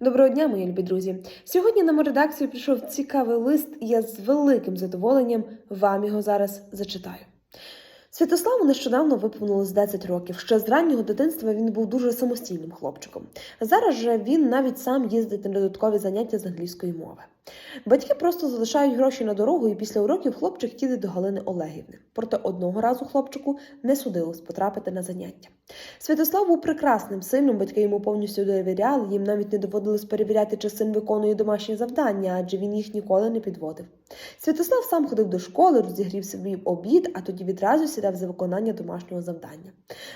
Доброго дня, мої любі друзі. Сьогодні на мою редакцію прийшов цікавий лист, і я з великим задоволенням вам його зараз зачитаю. Святославу нещодавно виповнилось 10 років. Ще з раннього дитинства він був дуже самостійним хлопчиком. Зараз же він навіть сам їздить на додаткові заняття з англійської мови. Батьки просто залишають гроші на дорогу, і після уроків хлопчик їде до Галини Олегівни. Проте одного разу хлопчику не судилось потрапити на заняття. Святослав був прекрасним сином, батьки йому повністю довіряли, їм навіть не доводилось перевіряти, чи син виконує домашні завдання, адже він їх ніколи не підводив. Святослав сам ходив до школи, розігрів собі обід, а тоді відразу сідав за виконання домашнього завдання.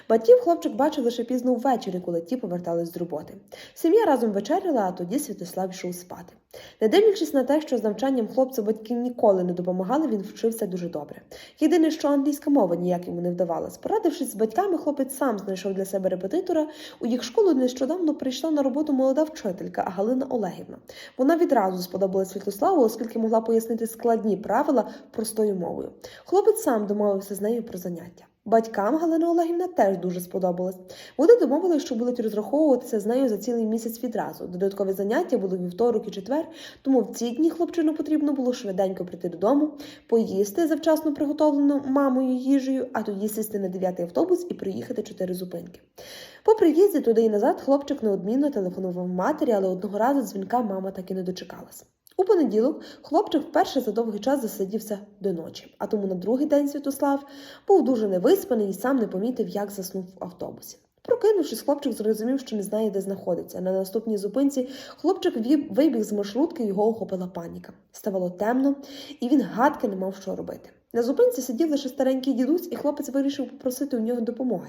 Батьків хлопчик бачив лише пізно ввечері, коли ті повертались з роботи. Сім'я разом вечеряла, а тоді Святослав йшов спати. Не дивлячись на те, що з навчанням хлопцю батьки ніколи не допомагали, він вчився дуже добре. Єдине, що англійська мова ніяк йому не вдавалась. Порадившись з батьками, хлопець сам знайшов для себе репетитора. У їх школу нещодавно прийшла на роботу молода вчителька Галина Олегівна. Вона відразу сподобалась Святославу, оскільки могла пояснити складні правила простою мовою. Хлопець сам домовився з нею про заняття. Батькам Галина Олегівна теж дуже сподобалось. Вони домовилися, що будуть розраховуватися з нею за цілий місяць відразу. Додаткові заняття були вівторок і четвер, тому в ці дні хлопчину потрібно було швиденько прийти додому, поїсти завчасно приготовлену мамою їжею, а тоді сісти на дев'ятий автобус і приїхати чотири зупинки. По приїзді туди і назад хлопчик неодмінно телефонував матері, але одного разу дзвінка мама так і не дочекалась. У понеділок хлопчик вперше за довгий час засидівся до ночі, а тому на другий день Святослав був дуже невиспаний і сам не помітив, як заснув в автобусі. Прокинувшись, хлопчик зрозумів, що не знає, де знаходиться. На наступній зупинці хлопчик вибіг з маршрутки, його охопила паніка. Ставало темно, і він гадки не мав, що робити. На зупинці сидів лише старенький дідусь, і хлопець вирішив попросити у нього допомоги.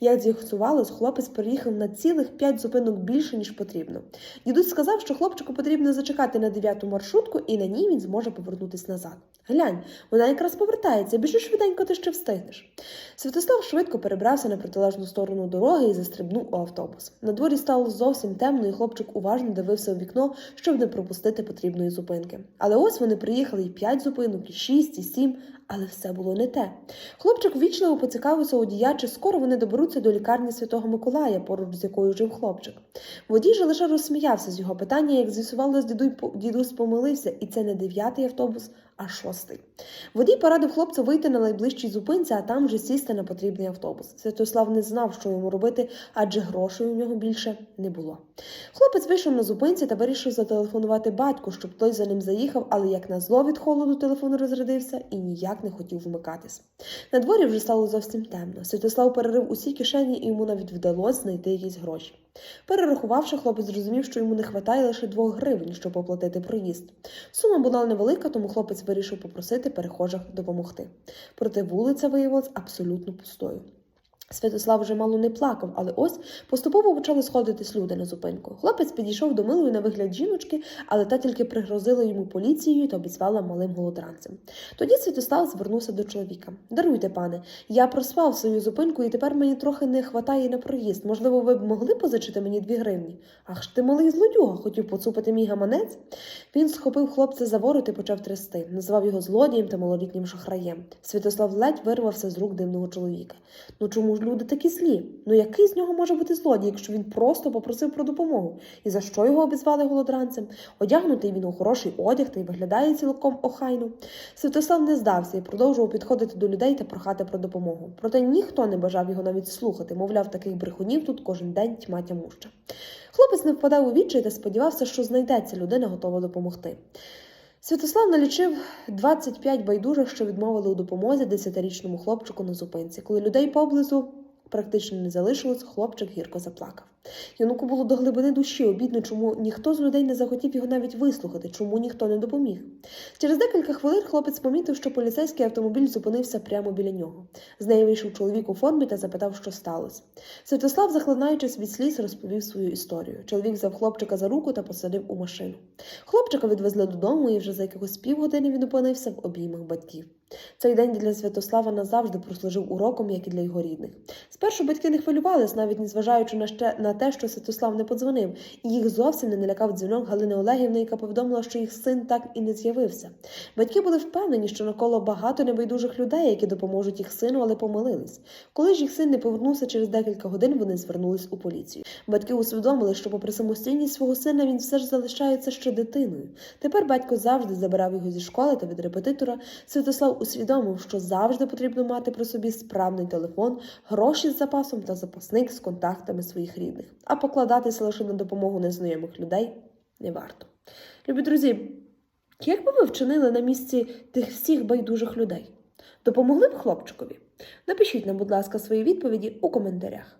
Як з'ясувалось, хлопець приїхав на цілих п'ять зупинок більше, ніж потрібно. Дідусь сказав, що хлопчику потрібно зачекати на дев'яту маршрутку, і на ній він зможе повернутися назад. Глянь, вона якраз повертається, біжи швиденько, ти ще встигнеш. Святослав швидко перебрався на протилежну сторону дороги і застрибнув у автобус. На дворі стало зовсім темно, і хлопчик уважно дивився у вікно, щоб не пропустити потрібної зупинки. Але ось вони приїхали і п'ять зупинок, і шість, і сім, але все було не те. Хлопчик вічливо поцікавився водія, чи скоро вони доберуться до лікарні Святого Миколая, поруч з якою жив хлопчик. Водій же лише розсміявся з його питання, як з'ясувалось, дідусь помилився, і це не дев'ятий автобус, а шостий. Водій порадив хлопцю вийти на найближчій зупинці, а там вже сісти на потрібний автобус. Святослав не знав, що йому робити, адже грошей у нього більше не було. Хлопець вийшов на зупинці та вирішив зателефонувати батьку, щоб той за ним заїхав, але як назло від холоду телефон розрядився і ніяк не хотів вмикатись. На дворі вже стало зовсім темно. Святослав перерив усі кишені, і йому навіть вдалося знайти якісь гроші. Перерахувавши, хлопець зрозумів, що йому не вистачає лише двох гривень, щоб оплатити проїзд. Сума була невелика, тому хлопець вирішив попросити перехожих допомогти. Проте вулиця виявилась абсолютно пустою. Святослав вже мало не плакав, але ось поступово почали сходитись люди на зупинку. Хлопець підійшов до милої на вигляд жіночки, але та тільки пригрозила йому поліцією та обізвала малим голодранцем. Тоді Святослав звернувся до чоловіка. Даруйте, пане, я проспав свою зупинку, і тепер мені трохи не хватає на проїзд. Можливо, ви б могли позичити мені дві гривні? Ах ж ти малий злодюга, хотів поцупити мій гаманець. Він схопив хлопця за ворот і почав трясти, назвав його злодієм та малолітнім шахраєм. Святослав ледь вирвався з рук дивного чоловіка. Ну чому люди такі злі? Ну який з нього може бути злодій, якщо він просто попросив про допомогу? І за що його обізвали голодранцем? Одягнутий він у хороший одяг та й виглядає цілком охайно. Святослав не здався і продовжував підходити до людей та прохати про допомогу. Проте ніхто не бажав його навіть слухати, мовляв, таких брехунів тут кожен день тьма тямуща. Хлопець не впадав у відчай та сподівався, що знайдеться людина, готова допомогти. Святослав налічив 25 байдужих, що відмовили у допомозі 10-річному хлопчику на зупинці. Коли людей поблизу практично не залишилось, хлопчик гірко заплакав. Юнуку було до глибини душі обідно, чому ніхто з людей не захотів його навіть вислухати, чому ніхто не допоміг. Через декілька хвилин хлопець помітив, що поліцейський автомобіль зупинився прямо біля нього. З неї вийшов чоловік у формі та запитав, що сталося. Святослав, захлинаючись від сліз, розповів свою історію. Чоловік взяв хлопчика за руку та посадив у машину. Хлопчика відвезли додому, і вже за якихось півгодини він опинився в обіймах батьків. Цей день для Святослава назавжди прослужив уроком, як і для його рідних. Спершу батьки не хвилювались, навіть незважаючи на ще на те, що Святослав не подзвонив, і їх зовсім не налякав дзвінок Галини Олегівни, яка повідомила, що їх син так і не з'явився. Батьки були впевнені, що навколо багато небайдужих людей, які допоможуть їх сину, але помилились. Коли ж їх син не повернувся через декілька годин, вони звернулись у поліцію. Батьки усвідомили, що, попри самостійність свого сина, він все ж залишається ще дитиною. Тепер батько завжди забирав його зі школи та від репетитора. Святослав усвідомив, що завжди потрібно мати при собі справний телефон, гроші з запасом та запасник з контактами своїх рідних. А покладатися лише на допомогу незнайомих людей не варто. Любі друзі, як би ви вчинили на місці тих всіх байдужих людей? Допомогли б хлопчикові? Напишіть нам, будь ласка, свої відповіді у коментарях.